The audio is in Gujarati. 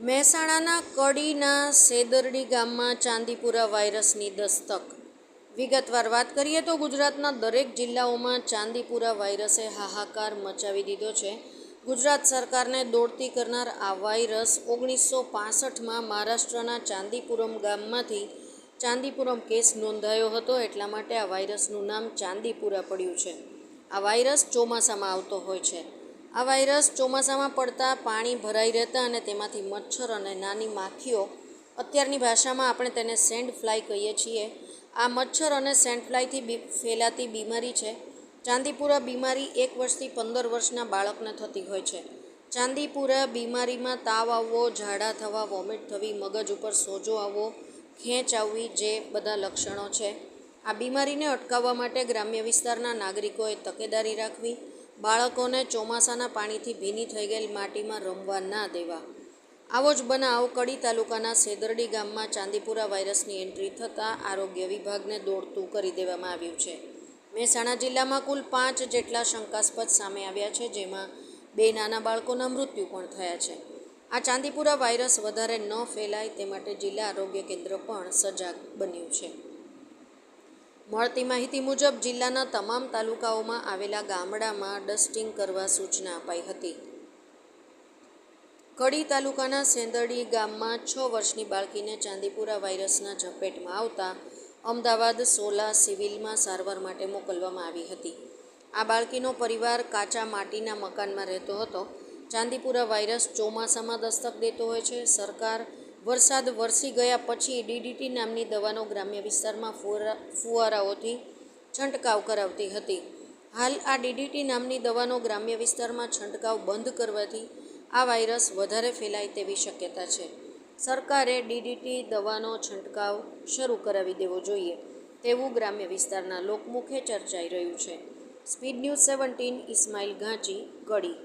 મહેસાણાના કડીના સેદરડી ગામમાં ચાંદીપુરા વાયરસની દસ્તક. વિગતવાર વાત કરીએ તો ગુજરાતના દરેક જિલ્લાઓમાં ચાંદીપુરા વાયરસે હાહાકાર મચાવી દીધો છે. ગુજરાત સરકારને દોડતી કરનાર આ વાયરસ ઓગણીસો પાસઠમાં મહારાષ્ટ્રના ચાંદીપુરમ ગામમાંથી ચાંદીપુરમ કેસ નોંધાયો હતો. એટલા માટે આ વાયરસનું નામ ચાંદીપુરા પડ્યું છે. આ વાયરસ ચોમાસામાં આવતો હોય છે. આ વાયરસ ચોમાસામાં પડતા પાણી ભરાઈ રહેતા અને તેમાંથી મચ્છર અને નાની માખીઓ અત્યારની ભાષામાં આપણે તેને સેન્ડ ફ્લાય કહીએ છીએ. આ મચ્છર અને સેન્ડ ફ્લાયથી ફેલાતી બીમારી છે. ચાંદીપુરા બીમારી એક વર્ષથી પંદર વર્ષના બાળકને થતી હોય છે. ચાંદીપુરા બીમારીમાં તાવ આવવો, ઝાડા થવા, વોમિટ થવી, મગજ ઉપર સોજો આવવો, ખેંચ આવવી જે બધા લક્ષણો છે. આ બીમારીને અટકાવવા માટે ગ્રામ્ય વિસ્તારના નાગરિકોએ તકેદારી રાખવી બાળકોને ચોમાસાના પાણીથી ભીની થઈ ગયેલ માટીમાં રમવા ના દેવા. આવો જ બનાવ કડી તાલુકાના સેદરડી ગામમાં ચાંદીપુરા વાયરસની એન્ટ્રી થતાં આરોગ્ય વિભાગને દોડતું કરી દેવામાં આવ્યું છે. મહેસાણા જિલ્લામાં કુલ પાંચ જેટલા શંકાસ્પદ સામે આવ્યા છે, જેમાં બે નાના બાળકોના મૃત્યુ પણ થયા છે. આ ચાંદીપુરા વાયરસ વધારે ન ફેલાય તે માટે જિલ્લા આરોગ્ય કેન્દ્ર પણ સજાગ બન્યું છે. મળતી માહિતી મુજબ જિલ્લાના તમામ તાલુકાઓમાં આવેલા ગામડામાં ડસ્ટિંગ કરવા સૂચના અપાઈ હતી. કડી તાલુકાના સેંદરડી ગામમાં છ વર્ષની બાળકીને ચાંદીપુરા વાયરસના ઝપેટમાં આવતા અમદાવાદ સોલા સિવિલમાં સારવાર માટે મોકલવામાં આવી હતી. આ બાળકીનો પરિવાર કાચા માટીના મકાનમાં રહેતો હતો. ચાંદીપુરા વાયરસ ચોમાસામાં દસ્તક દેતો હોય છે. સરકાર વરસાદ વરસી ગયા પછી ડીડીટી નામની દવાનો ગ્રામ્ય વિસ્તારમાં ફુવારા, ફુવારાઓથી છંટકાવ કરાવતી હતી. હાલ આ ડીડીટી નામની દવાનો ગ્રામ્ય વિસ્તારમાં છંટકાવ બંધ કરવાથી આ વાયરસ વધારે ફેલાય તેવી શક્યતા છે. સરકારે ડીડીટી દવાનો છંટકાવ શરૂ કરાવી દેવો જોઈએ તેવું ગ્રામ્ય વિસ્તારના લોકમુખે ચર્ચાઈ રહ્યું છે. Speed news seventeen, Ismail Ghanchi Kadi